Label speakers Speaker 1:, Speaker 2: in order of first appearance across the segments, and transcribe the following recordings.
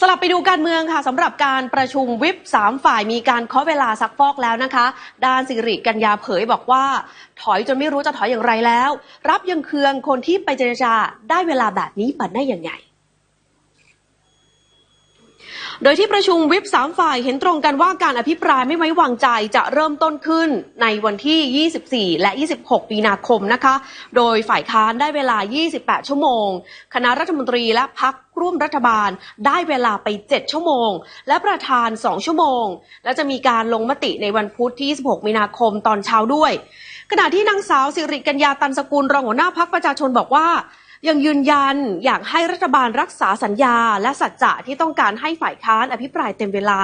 Speaker 1: สลับไปดูการเมืองค่ะสำหรับการประชุมวิปสามฝ่ายมีการเคาะเวลาซักฟอกแล้วนะคะ ด้านสิริกัญญาเผยบอกว่า ถอยจนไม่รู้จะถอยอย่างไรแล้ว รับยังเคืองคนที่ไปเจรจาได้เวลาแบบนี้ปันได้อย่างไง โดยที่ประชุมวิปสามฝ่ายเห็นตรงกันว่าการอภิปรายไม่ไว้วางใจจะเริ่มต้นขึ้นในวันที่ 24 และ 26 มีนาคมนะคะ โดยฝ่ายค้านได้เวลา 28 ชั่วโมง คณะรัฐมนตรีและพักร่วมรัฐบาลได้เวลาไป 7 ชั่วโมง และประธาน 2 ชั่วโมง และจะมีการลงมติในวันพุธที่ 26 มีนาคมตอนเช้าด้วย ขณะที่นางสาวสิริกัญญาตันสกุลรองหัวหน้าพักประชาชนบอกว่า ยังยืนยันอยากให้รัฐบาลรักษาสัญญา และสัจจะที่ต้องการให้ฝ่ายค้านอภิปรายเต็มเวลา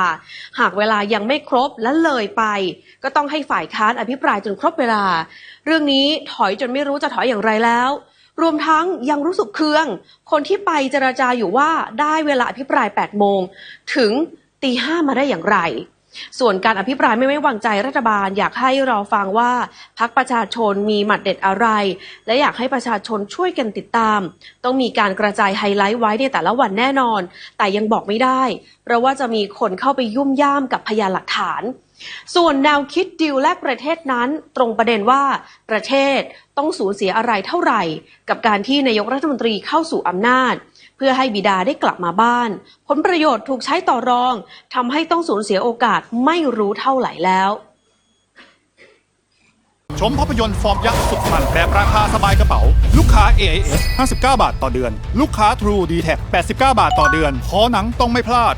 Speaker 1: หากเวลายังไม่ครบและเลยไป ก็ต้องให้ฝ่ายค้านอภิปรายจนครบเวลา เรื่องนี้ถอยจนไม่รู้จะถอยอย่างไรแล้ว รวมทั้งยังรู้สึกเคือง คนที่ไปเจราจาอยู่ว่าได้เวลาอภิปราย 8 โมง ถึงตีห้ามาได้อย่างไร ส่วนการอภิปรายไม่ไว้วางใจรัฐบาลอยากให้รอฟังว่าพักประชาชนมีหมัดเด็ดอะไร และอยากให้ประชาชนช่วยกันติดตาม ต้องมีการกระจายไฮไลท์ไว้ในแต่ละวันแน่นอน แต่ยังบอกไม่ได้ เพราะว่าจะมีคนเข้าไปยุ่มย่ามกับพยานหลักฐาน ส่วนแนวคิดดิวแลกประเทศนั้น ตรงประเด็นว่าประเทศต้องสูญเสียอะไรเท่าไหร่ กับการที่นายกรัฐมนตรีเข้าสู่อำนาจ พื่อให้บิดาได้กลับมาบ้าน ผลประโยชน์ถูกใช้ต่อรองทำให้ต้องสูญเสียโอกาสไม่รู้เท่าไหร่แล้ว
Speaker 2: ชมภาพยนตร์ฟอร์มยักษ์สุดมันแบบราคาสบายกระเป๋า ลูกค้า AIS 59 บาทต่อเดือน ลูกค้า True d t a c 89 บาทต่อเดือน ขอหนังต้องไม่พลาด